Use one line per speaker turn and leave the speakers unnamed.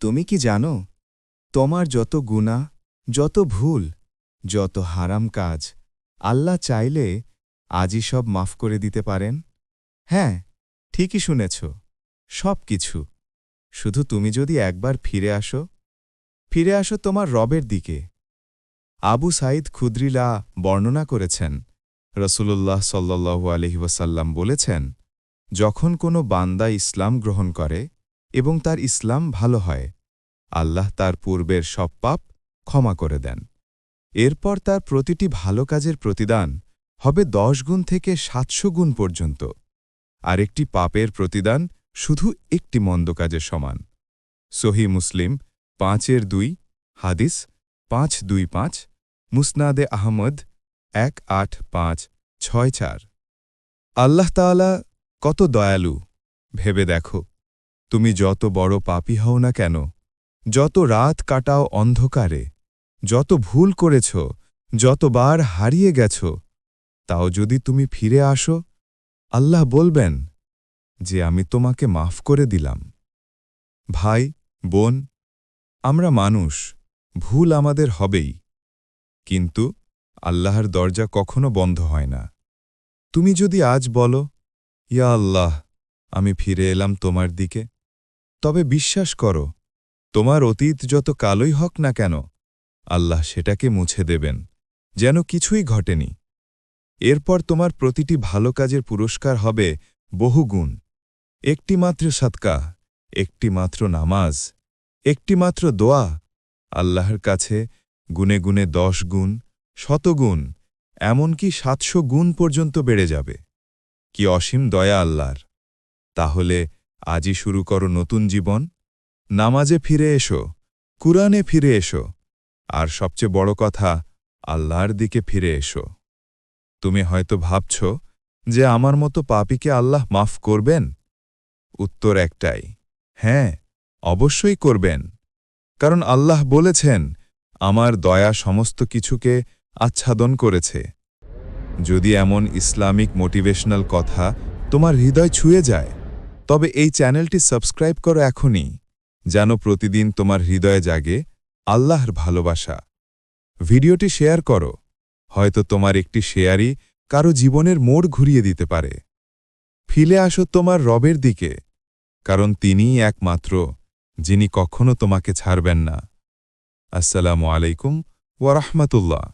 তুমি কি জানো? তোমার যত গুণা যত ভুল, যত হারাম কাজ, আল্লাহ চাইলে আজই সব মাফ করে দিতে পারেন। হ্যাঁ ঠিকই শুনেছ, সব কিছু। শুধু তুমি যদি একবার ফিরে আসো ফিরে আসো তোমার রবের দিকে। আবু সাইদ খুদ্রিলা বর্ণনা করেছেন রসুল্লাহ সাল্লু আলহিউসাল্লাম বলেছেন, যখন কোনো বান্দা ইসলাম গ্রহণ করে এবং তার ইসলাম ভালো হয়। আল্লাহ তার পূর্বের সব পাপ ক্ষমা করে দেন। এরপর তার প্রতিটি ভালো কাজের প্রতিদান হবে দশ গুণ থেকে সাতশো গুণ পর্যন্ত। আর একটি পাপের প্রতিদান শুধু একটি মন্দ কাজের সমান। সহি মুসলিম পাঁচের দুই, হাদিস পাঁচ দুই পাঁচ, মুসনাদে আহমদ এক আট পাঁচ ছয় চার। আল্লাহ তাআলা কত দয়ালু, ভেবে দেখো। তুমি যত বড় পাপী হও না কেন, যত রাত কাটাও অন্ধকারে, যত ভুল করেছ, যতবার হারিয়ে গেছ, তাও যদি তুমি ফিরে আসো, আল্লাহ বলবেন যে আমি তোমাকে মাফ করে দিলাম। ভাই, বোন, আমরা মানুষ, ভুল আমাদের হবেই, কিন্তু আল্লাহর দরজা কখনো বন্ধ হয় না। তুমি যদি আজ বলো, ইয়া আল্লাহ, আমি ফিরে এলাম তোমার দিকে। তবে বিশ্বাস করো, তোমার অতীত যত কালোই হক না কেন, আল্লাহ সেটাকে মুছে দেবেন, যেন কিছুই ঘটেনি। এরপর তোমার প্রতিটি ভালো কাজের পুরস্কার হবে বহুগুণ। একটিমাত্র সৎকা একটিমাত্র নামাজ, একটিমাত্র দোয়া, আল্লাহর কাছে গুনে গুনে দশ গুণ, শতগুণ, এমনকি সাতশো গুণ পর্যন্ত বেড়ে যাবে। কি অসীম দয়া আল্লাহর। তাহলে আজই শুরু করো নতুন জীবন। নামাজে ফিরে এসো, কুরআনে ফিরে এসো। আর সবচেয়ে বড় কথা, আল্লাহর দিকে ফিরে এসো। তুমি হয়তো ভাবছ যে আমার মতো পাপীকে আল্লাহ মাফ করবেন? উত্তর একটাই হ্যাঁ অবশ্যই করবেন। কারণ আল্লাহ বলেছেন, আমার দয়া সমস্ত কিছুকে আচ্ছাদন করেছে। যদি এমন ইসলামিক মোটিভেশনাল কথা তোমার হৃদয় ছুঁয়ে যায় তবে এই চ্যানেলটি সাবস্ক্রাইব করো এখনই, যেন প্রতিদিন তোমার হৃদয়ে জাগে আল্লাহর ভালোবাসা। ভিডিওটি শেয়ার করো, হয়তো তোমার একটি শেয়ারই কারও জীবনের মোড় ঘুরিয়ে দিতে পারে। ফিলে আসো তোমার রবের দিকে, কারণ তিনিই একমাত্র, যিনি কখনো তোমাকে ছাড়বেন না। আসসালামু আলাইকুম ওয়ারহমতুল্লাহ